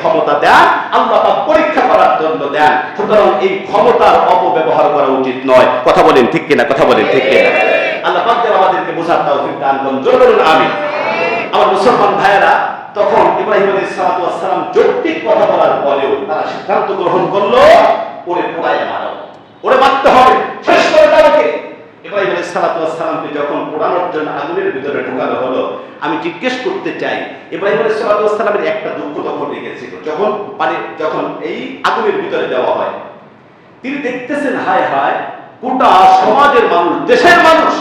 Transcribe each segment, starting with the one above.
ক্ষমতা দেন, আল্লাহ পাক পরীক্ষা করার জন্য দেন। সুতরাং এই ক্ষমতার অপব্যবহার করা উচিত নয়। কথা বলেন ঠিক কিনা? কথা বলেন ঠিক কিনা? আল্লাহ পাক যেন আমাদেরকে বোঝার তৌফিক দান করুন। জোরে আমিন। আমার মুসলমান ভাইয়েরা, তখন ইব্রাহিম আলাইহিস সালাতু ওয়াস সালাম যৌক্তিক কথা বলার পরেও তারা সিদ্ধান্ত গ্রহণ করল, ওরে পোড়ায় মারো ওরে মারতে হবে। শেষ ইব্রাহিম আলাইহিস সালাতু যখন পোড়ানোর জন্য আগুনের ভিতরে ঢোকানো হলো, আমি জিজ্ঞেস করতে চাই, ইব্রাহিম আলাইহিস সালাতু একটা দুঃখ তখন লেগেছিল। যখন পানি যখন এই আগুনের ভিতরে দেওয়া হয়, তিনি দেখতেছেন, হায় হায়, গোটা সমাজের মানুষ, দেশের মানুষ,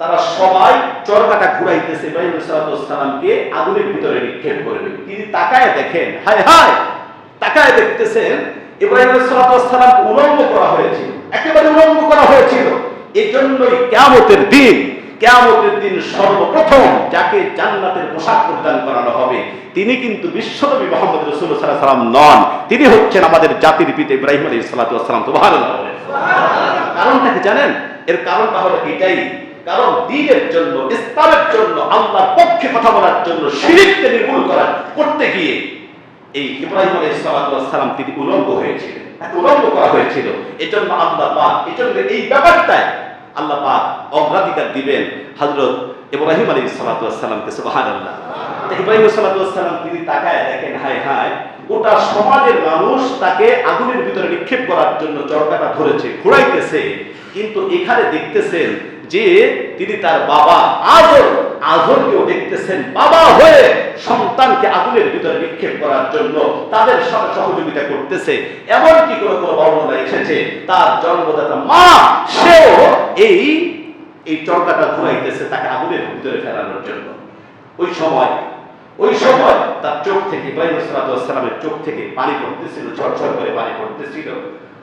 তারা সবাই চরকাটা ঘুরাইতেছে ইব্রাহিম সালামকে আগুনের ভিতরে নিক্ষেপ করবে তিনি তাকায় দেখেন, হায় হায়, তাকায় দেখতেছেন, ইব্রাহিম সালামকে উলঙ্গ করা হয়েছিল, একেবারে উলঙ্গ করা হয়েছিল। এই জন্যই কেয়ামতের দিন কেয়ামতের দিন সর্বপ্রথম যাকে জান্নাতের পোশাক প্রদান করানো হবে, তিনি কিন্তু মোহাম্মদ রসুল নন। তিনি হচ্ছেন আমাদের জাতির পিতা ইব্রাহিম আলী সাল্লাম তো ভালো কারণটা কি জানেন? এর কারণটা হলো এটাই। কারণ দিনের জন্য, ইসলামের জন্য, আল্লাহর পক্ষে কথা বলার জন্য, শিরিককে নির্মূল করার করতে গিয়ে এই ইব্রাহিম আলাইহিস সালাম তিনি উলঙ্গ হয়েছিলেন। উলঙ্গ করা হয়েছিল। এজন্য আল্লাহ পাক এজন্য এই ব্যাপারটায় আল্লাহ পাক অগ্রাধিকার দিবেন হযরত ইব্রাহিম সালামকে, সুবহানাল্লাহ। তো ইব্রাহিম সালাম তিনি তাকায় দেখেন, হায় হায়, গোটা সমাজের মানুষ তাকে আগুনের ভিতরে নিক্ষেপ করার জন্য চরকাটা ধরেছে, ঘুরাইতেছে। কিন্তু এখানে দেখতেছেন যে তিনি তার বাবা আজরকেও দেখতেছেন বাবা হয়ে সন্তানকে আগুনের ভিতরে নিক্ষেপ করার জন্য তাদের সাথে সহযোগিতা করতেছে। এমন কি কোনো কোনো বর্ণনা এসেছে, তার জন্মদাতা মা, সেও এই এই চরকাটা ঘুরাইতেছে তাকে আগুনের ভিতরে ফেলানোর জন্য। ওই সময় ওই সময় তার চোখ থেকে ইব্রাহিম চোখ থেকে পানি পড়তেছিল, ঝরঝর করে পানি পড়তেছিল।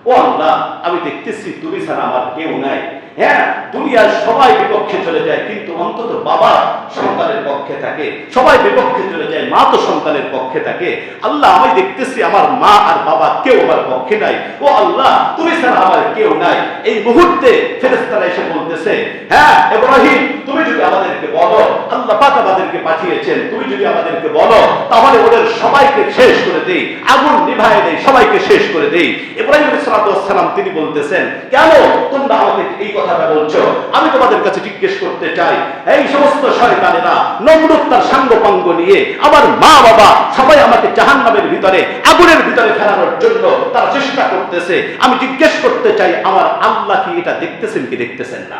ও আল্লাহ, আমি দেখতেছি, তুমি ছাড়া আমার কেউ নাই। হ্যাঁ দুনিয়ার সবাই বিপক্ষে চলে যায়, কিন্তু অন্তত বাবা সন্তানের পক্ষে থাকে, সবাই বিপক্ষে চলে যায়, মা তো সন্তানের পক্ষে থাকে। আল্লাহ, আমি দেখতেছি আমার মা আর বাবা কেউ আমার পক্ষে নাই। ও আল্লাহ, তুমি ছাড়া আমার কেউ নাই। এই মুহূর্তে ফেরেস্তারা এসে বলতেছে হ্যাঁ ইব্রাহিম, তুমি যদি আমাদেরকে বলো, আল্লাহ পাক আমাদেরকে পাঠিয়েছেন, তুমি যদি আমাদেরকে বলো তাহলে ওদের সবাইকে শেষ করে দেই। আগুন নিভায় দেই, সবাইকে শেষ করে দেই। ইব্রাহিম সালাম, তিনি বলতেছেন, কেন তোমরা আমাকে এই কথাটা বলছো? আমি তোমাদের কাছে জিজ্ঞেস করতে চাই, এই সমস্ত শয়তানেরা নমরুদ তার সাঙ্গপাঙ্গ নিয়ে আমার মা বাবা সবাই আমাকে জাহান্নামের ভিতরে, আগুনের ভিতরে ফেলানোর জন্য তারা চেষ্টা করতেছে। আমি জিজ্ঞেস করতে চাই, আমার আল্লাহ কি এটা দেখতেছেন কি দেখতেছেন না?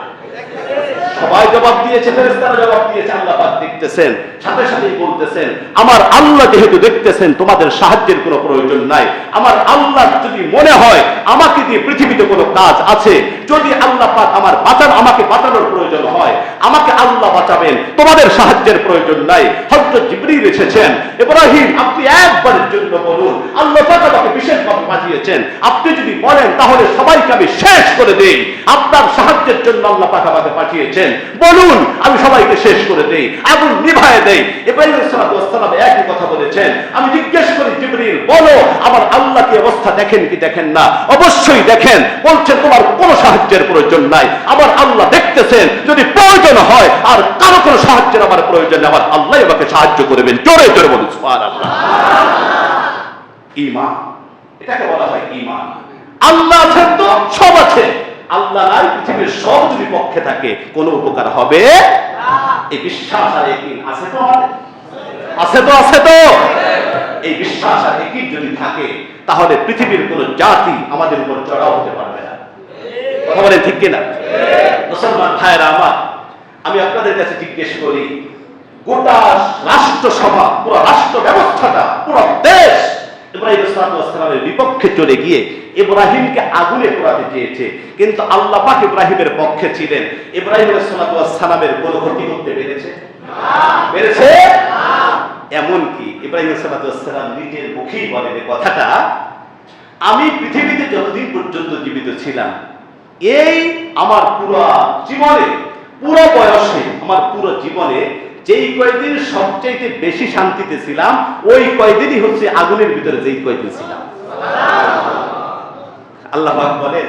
সবাই জবাব দিয়েছে, ফেরেশতারা জবাব দিয়েছে, আল্লাহ পাক দেখতেছেন, সাথে সাথেই বলতেছেন, আমার আল্লাহ যেহেতু দেখতেছেন, তোমাদের সাহায্যের কোনো প্রয়োজন নাই। আমার আল্লাহ যদি মনে হয়, আমাকে দিয়ে পৃথিবীতে কোনো কাজ আছে, যদি আল্লাহ পাক আমার বাঁচান, আমাকে বাঁচানোর প্রয়োজন হয়, আমাকে আল্লাহ বাঁচাবেন, তোমাদের সাহায্যের প্রয়োজন নাই। হযরত জিবরিল এসেছেন। ইব্রাহিম, আপনি একবারের জন্য বলুন, আল্লাহ পাক আমাকে বিশেষভাবে পাঠিয়েছেন আপনি যদি বলেন, তাহলে সবাইকে আমি শেষ করে দেই। আপনার সাহায্যের জন্য আল্লাহ পাক আমাকে পাঠিয়েছেন। বলুন আমি সবাইকে শেষ করে দেই, আগুন নিভায় দেই। ইব্রাহিম সালাম একই কথা বলেছেন। আমি জিজ্ঞেস করি, জিবরিল, বলো, আমার আল্লাহ কি অবস্থা দেখেন কি দেখেন না? অবশ্যই দেখেন। বলছেন তোমার কোনো সাহায্যের প্রয়োজন নাই। আমার আল্লাহ দেখতেছেন। যদি প্রয়োজন হয়, আর কারও কোনো সাহায্যের আমার প্রয়োজন আমার আল্লাহ আমাকে সাহায্য করবেন। জোরে জোরে বলুন ঈমান এটাকে বলা হয় ঈমান আল্লাহ আছেন তো, সব আছে আল্লাহ নাই পৃথিবীর সব যদি পক্ষে থাকে, কোনো উপকার হবে এই বিশ্বাস আর আছে তো আছে তো আছে তো। এই বিশ্বাস আর যদি থাকে, তাহলে পৃথিবীর কোন জাতি আমাদের উপর চড়াও হতে পারবে না। কথা বলেন ঠিক কিনা? মুসলমান ভাইরা আমার, আমি আপনাদের কাছে জিজ্ঞেস করি, গোটা রাষ্ট্রসভা, পুরো রাষ্ট্র ব্যবস্থাটা পুরো দেশ বিপক্ষে চলে গিয়ে ইব্রাহিমকে আগুনে পোড়াতে চেয়েছে। কিন্তু আল্লাহ পাক ইব্রাহিমের পক্ষে ছিলেন। ক্ষতি করতে পেরেছে? পেরেছে? এমনকি ইব্রাহিম নিজের মুখেই বলেন কথাটা, আমি পৃথিবীতে যতদিন পর্যন্ত জীবিত ছিলাম, এই আমার পুরো জীবনে, পুরো বয়সে, আমার পুরো জীবনে যেই কয়দিন সবচাইতে বেশি শান্তিতে ছিলাম, ওই কয়দিনই হচ্ছে আগুনের ভিতরে যেই কয়দিন ছিলাম। আল্লাহ বলেন,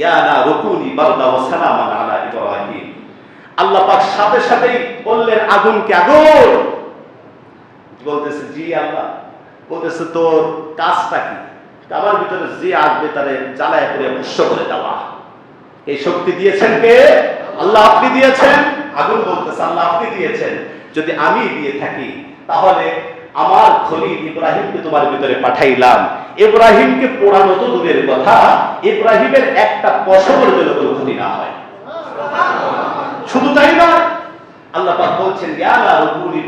ইয়া না রকুনি বারদা ওয়া আলা ইব্রাহিম। আল্লাহ পাক সাথে সাথেই বললেন, আগুনকে আগুন! বলতেছে, জি আল্লাহ। বলতেছে, তোর কাজটা কি? আমার ভিতরে যে আসবে তারে জ্বালায় করে ভস্য করে দেওয়া। এই শক্তি দিয়েছেন কে? আল্লাহ আপনি দিয়েছেন। আগুন বলতেছে, আল্লাহ আপনি দিয়েছেন। যদি আমি দিয়ে থাকি, তাহলে আমার খলিল ইব্রাহিমকে তোমার ভিতরে পাঠাইলাম। ইব্রাহিমকে পোড়ানো তো দূরের কথা, ইব্রাহিমের একটা পশমের জন্য কোনো ক্ষতি না হয়। শুধু তাই না আল্লাহ পাক বলছেন ইয়ালা রুকুনি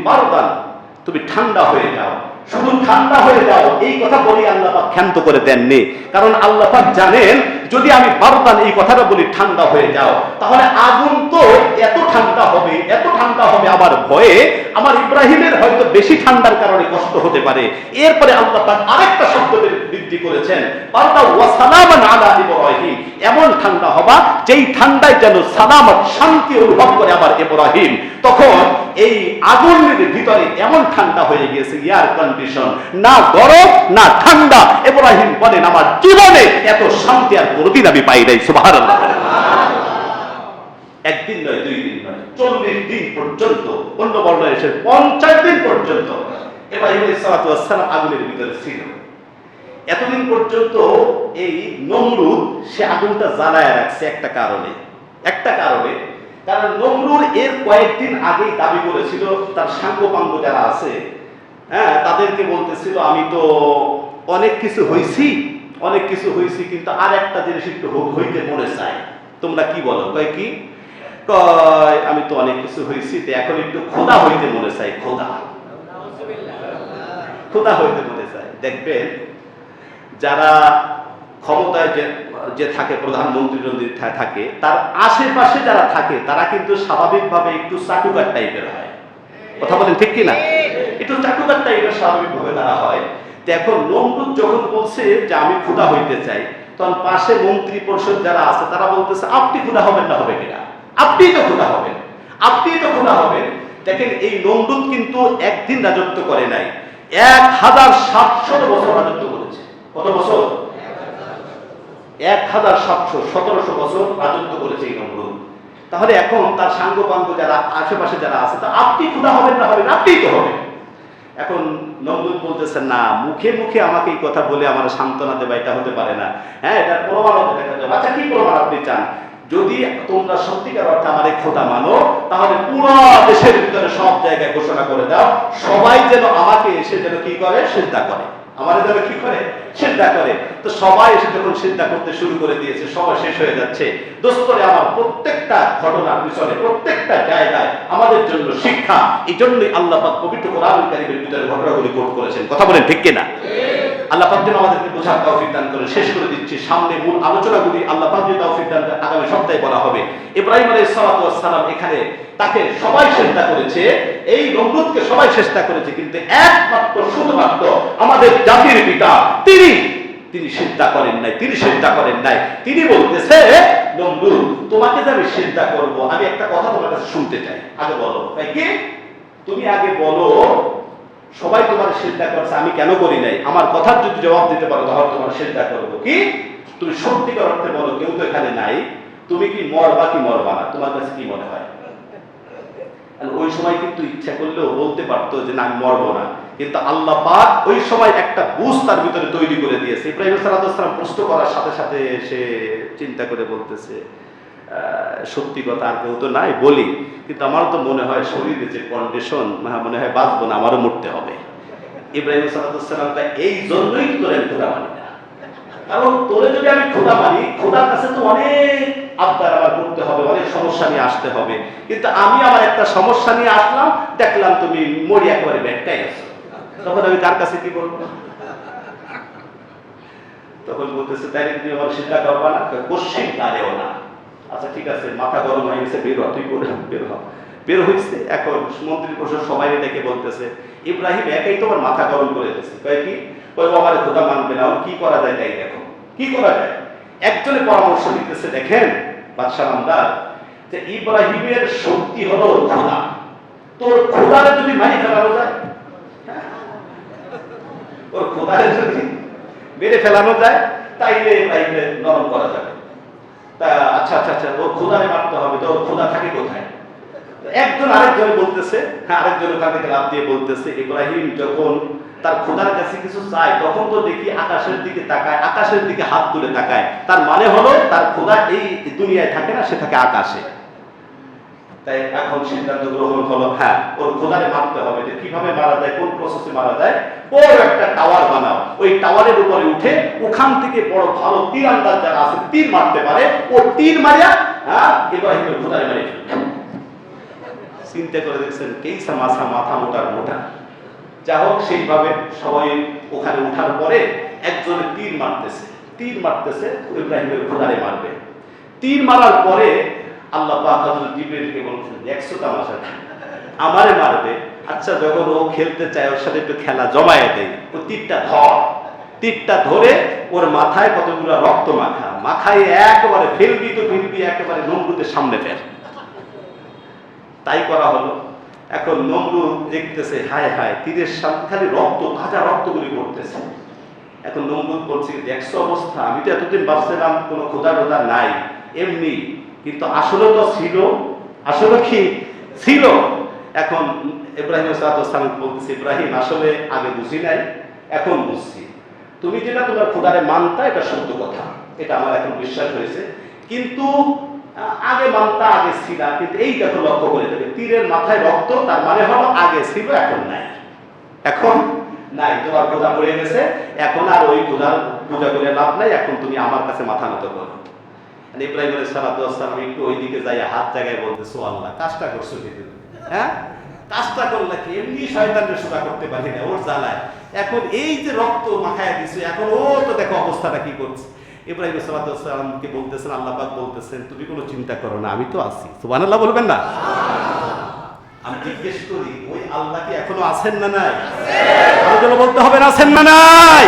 তুমি ঠান্ডা হয়ে যাও। শুধু ঠান্ডা হয়ে যাও, এই কথা বলি আল্লাহ পাক ক্ষান্ত করে দেননি। কারণ আল্লাহ পাক জানেন যদি আমি বারদান এই কথাটা বলি, ঠান্ডা হয়ে যাও, তাহলে আগুন তো এত ঠান্ডা হবে, এত ঠান্ডা হবে আমার ভয়ে, আমার ইব্রাহিমের হয়তো বেশি ঠান্ডার কারণে কষ্ট হতে পারে। এরপরে আল্লাহ তার আরেকটা শব্দ বৃদ্ধি করেছেন পাল্টা ওয়া সালামান আলা ইব্রাহিম। এমন ঠান্ডা হবা, যেই ঠান্ডায় যেন সালামত শান্তি অনুভব করে আমার ইব্রাহিম। তখন এই আগুনের ভিতরে এমন ঠান্ডা হয়ে গিয়েছে এয়ার কন্ডিশন না গরম, না ঠান্ডা। ইব্রাহিম বলেন, আমার জীবনে এত শান্তি আর কোনোদিন আমি পাই নাই, সুবহানাল্লাহ। একদিন নয়, দুই দিন নয়, চল্লিশ দিন পর্যন্ত, অন্য বর্ণ এসে পঞ্চাশ দিন পর্যন্ত সালাম আগুনের ভিতরে ছিল। এতদিন পর্যন্ত এই নমরুদ সে আগুনটা জ্বালায় রাখছে একটা কারণে। একটা কারণে। কারণ নমরুদ এর কয়েকদিন আগেই দাবি করেছিল তার সাঙ্গপাঙ্গ যারা আছে হ্যাঁ তাদেরকে বলতেছিল আমি তো অনেক কিছু হইছি অনেক কিছু হয়েছি কিন্তু আর একটা জিনিস একটু হোক হইতে মনে চাই তোমরা কি বলো? কয় কি? কয় আমি তো অনেক কিছু হয়েছি তো এখন একটু খোদা হইতে মনে চাই খোদা খোদা হইতে মনে চাই দেখবেন যারা ক্ষমতায় যে যে থাকে, প্রধানমন্ত্রী যদি থাকে, তার আশেপাশে যারা থাকে, তারা কিন্তু স্বাভাবিকভাবে একটু চাটুকার টাইপের হয়। কথা বলেন ঠিক কিনা? একটু চাটুকার টাইপের স্বাভাবিকভাবে তারা হয়। এখন নমরুদ যখন বলছে যে আমি ক্ষুদা হইতে চাই, তখন পাশে মন্ত্রী পরিষদ যারা আছে, তারা বলতেছে, আপনি ক্ষুদা হবেন না, হবে কিনা? আপনি তো ক্ষুদা হবেন, আপনি তো ক্ষুদা হবেন। দেখেন, এই নমরুদ কিন্তু একদিন রাজত্ব করে নাই। এক হাজার সাতশো বছর রাজত্ব করেছে। কত বছর? এক হাজার সাতশো সতেরোশো বছর রাজত্ব করেছে এই নমরুদ তাহলে এখন তার সাঙ্গপাঙ্গ যারা, আশেপাশে যারা আছে, তা আপনি ক্ষুদা হবেন না হবেন, আপনিই তো হবেন। এখন নমরুদ বলতেছে না, মুখে মুখে আমাকে এই কথা বলে আমার সান্ত্বনা দেবা, এটা হতে পারে না। হ্যাঁ এটা প্রমাণ দেখা যাবে। আচ্ছা কি প্রমাণ আপনি চান? যদি তোমরা সত্যিকার অর্থে আমার খোদা মানো, তাহলে পুরো দেশের ভিতরে সব জায়গায় ঘোষণা করে দাও, সবাই যেন আমাকে এসে যেন কি করে? চিন্তা করে। আমার যেন কি করে? চিন্তা করে। তো সবাই এসে যখন চিন্তা করতে শুরু করে দিয়েছে সবাই শেষ হয়ে যাচ্ছে। দোস্তরে, আমার প্রত্যেকটা ঘটনার পিছনে, প্রত্যেকটা জায়গায় আমাদের জন্য শিক্ষা। এই জন্যই আল্লাহ পবিত্র কোরআন কারিমের ভিতরে ঘটনাগুলি কোট করেছেন। কথা বলেন ঠিক কিনা? আমাদের জাতির পিতা, তিনি তিনি চিন্তা করেন নাই, তিনি চিন্তা করেন নাই। তিনি বলতেছে নমরুদ তোমাকে যে আমি চিন্তা করব, আমি একটা কথা তোমার কাছে শুনতে চাই। আগে বলো। তাই কি? তুমি আগে বলো সবাই তোমার চিন্তা করছে, আমি কেন করি নাই? আমার কথার যদি জবাব দিতে পারো, তাহলে তোমার চিন্তা করব কি? তুমি সত্যিকার অর্থে বলো, কেউ তো এখানে নাই। তুমি কি মরবা কি মরবা না? তোমার কাছে কি মনে হয়? ওই সময় কিন্তু ইচ্ছা করলেও বলতে পারতো যে, না মরবো না। কিন্তু আল্লাহ পাক ওই সময় একটা বুঝ তার ভিতরে তৈরি করে দিয়েছে। ইব্রাহিম সালাম প্রশ্ন করার সাথে সাথে সে চিন্তা করে বলতেছে সত্যি কথা আর কেউ তো নাই বলি। কিন্তু আমার তো মনে হয় শরীরে যে কন্ডিশন মনে হয় বাঁচবো না, আমারও মরতে হবে। ইব্রাহিম এই জন্যই আমি খোদা মানি না। কারণ তোরে যদি আমি খোদা মানি, খোদার কাছে তো অনেক আবদার আমার করতে হবে, অনেক সমস্যা নিয়ে আসতে হবে। কিন্তু আমি আমার একটা সমস্যা নিয়ে আসলাম, দেখলাম তুমি মরি একেবারে ব্যাগটাই আছো। তখন আমি কার কাছে কি বলব? তখন বলতেছে তাই তুমি আমার চিন্তা করবা না কোশ্চিন না। আচ্ছা ঠিক আছে, মাথা গরম হয়ে গেছে, বের হ, তুই বের হ। বের হয়েছে এখন মন্ত্রী প্রশাসন সবাই ডেকে বলতেছে। ইব্রাহিম একাই তোমার মাথা গরম করে দিয়েছে কয় কি? ও আমার খোদা মানবে না কি করা যায় তাই দেখো। কি করা যায়? একজনে পরামর্শ দিতেছে, দেখেন, বাদশাহ নামদার যে ইব্রাহিমের শক্তি হলো খোদা। তোর খোদারে যদি মারি ফেলানো যায়? হ্যাঁ? ওর খোদারে যদি মেরে ফেলানো যায়, তাইলে তাইলে নরম করা যাবে। আচ্ছা আচ্ছা আচ্ছা ও খোদারে মারতে হবে, তো খোদা থাকে কোথায়? একজন আরেকজন বলতেছে হ্যাঁ আরেকজন ওখান থেকে লাভ দিয়ে বলতেছে, ইব্রাহিম, যখন তার খোদার কাছে কিছু চায়, তখন তো দেখি আকাশের দিকে তাকায়, আকাশের দিকে হাত তুলে তাকায়। তার মানে হলো, তার খোদা এই দুনিয়ায় থাকে না, সে থাকে আকাশে। তাই এখন সিদ্ধান্ত গ্রহণ হলো হ্যাঁ ওর খোদারে মারতে হবে যে কীভাবে মারা যায়, কোন প্রসেসে মারা যায়। বড় একটা টাওয়ার বানাও। ওই টাওয়ারের উপরে উঠে ওখান থেকে বড় ভালো তীর আন্দাজ যারা আছে, তীর মারতে পারে। ও তীর মারিয়া হ্যাঁ ইব্রাহিমের খোদারে মারিয়ে চিন্তা করে দেখছেন, কেইসা মাথা মাথা মোটার মোটা। যা হোক, সেইভাবে সবাই ওখানে উঠার পরে একজনে তীর মারতেছে। তীর মারতেছে ইব্রাহিমের খোদারে মারবে। তীর মারার পরে আল্লাহ পাক হযরত জিবরিলকে বলছেন দেখছ তামাশাটা আমারে মারবে। আচ্ছা যখন ও খেলতে চায়, ওর সাথে একটু খেলা জমায়ে দেয় ও তীরটা ধর। তীরটা ধরে ওর মাথায় কতগুলো রক্ত মাখা। মাথায় একেবারে ফেলবি তো ফেলবি, একেবারে নমরুদের সামনে ফেল তাই করা হলো। এখন নমরু দেখতেছে, হায় হায়, তীরের সামনে খালি রক্ত তাজা রক্তগুলি পড়তেছে। এখন নমরুদ বলছে দেখছ অবস্থা। আমি তো এতদিন ভাবছিলাম কোনো খোদা টোদা নাই। এমনি কিন্তু আসলে তো ছিল, আসলে কি ছিল? এখন ইব্রাহিম সালাম বলতেছে, ইব্রাহিম, আসলে আগে বুঝি নাই, এখন বুঝছি। তুমি যেটা তোমার খোদারে মানতা, এটা সত্য কথা। এটা আমার এখন বিশ্বাস হয়েছে। কিন্তু আগে মানতা, আগে ছিল। কিন্তু এই দেখো লক্ষ্য করে দেবে তীরের মাথায় রক্ত, তার মানে হলো আগে ছিল, এখন নাই। এখন নাই, তোমার খোদা মরে গেছে। এখন আর ওই খোদার পূজা করে লাভ নাই, এখন তুমি আমার কাছে মাথা নত করো। ইব্রাহিম আলাইহিস সালাতু ওয়াস সালাম একটু ওইদিকে যাই হাত জায়গায় বলতেছো আল্লাহ, কাজটা করছ কি হ্যাঁ? কাজটা করলে কি? এমনি শয়তানের সুরা করতে পারি না, ওর জ্বালায়। এখন এই যে রক্ত মাখায় দিছে, এখন ও তো দেখো অবস্থাটা কি করছে। ইব্রাহিম সালাতু ওয়াস বলতেছেন, আল্লাহ পাক বলতেছেন, তুমি কোনো চিন্তা করো না, আমি তো আছি। সুবহানাল্লাহ বলবেন না? আমি জিজ্ঞেস করি, ওই আল্লাহ কি এখনও আছেন না নাই? বলতে হবে না আছেন না নাই?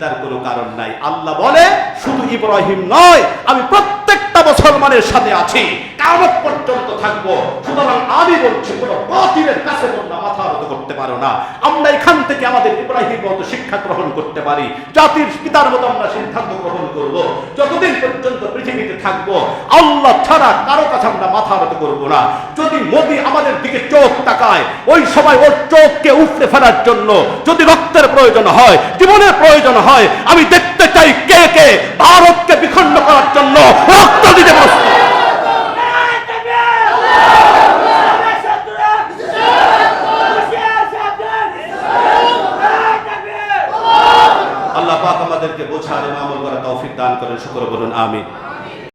চিন্তার কোনো কারণ নাই। আল্লাহ বলে শুধু ইব্রাহিম নয় আমি প্রত্যেকটা মুসলমানের সাথে আছি। কামত পর্যন্ত থাকব। সুতরাং আমি বলছি, কোনো বাতিলের কাছে তোমরা মাথা করতে পারো না। আমরা এখান থেকে আমাদের ইব্রাহিম মতো শিক্ষা গ্রহণ করতে পারি। জাতির পিতার মতো আমরা সিদ্ধান্ত গ্রহণ করব। যতদিন পর্যন্ত পৃথিবীতে আল্লাহ ছাড়া কারও কাছে আমরা মাথা না। যদি মোদি আমাদের দিকে চোখ তাকায়, ওই সময় ওর চোখকে উপড়ে ফেলার জন্য যদি রক্তের প্রয়োজন হয়, জীবনের প্রয়োজন হয়, আমি দেখতে চাই কে কে ভারতকে বিখণ্ড করার জন্য রক্ত দিতে প্রস্তুত আল্লাহ পাক আমাদেরকে বোঝার এবং আমল করার তৌফিক দান করেন শুক্র বলুন আমিন।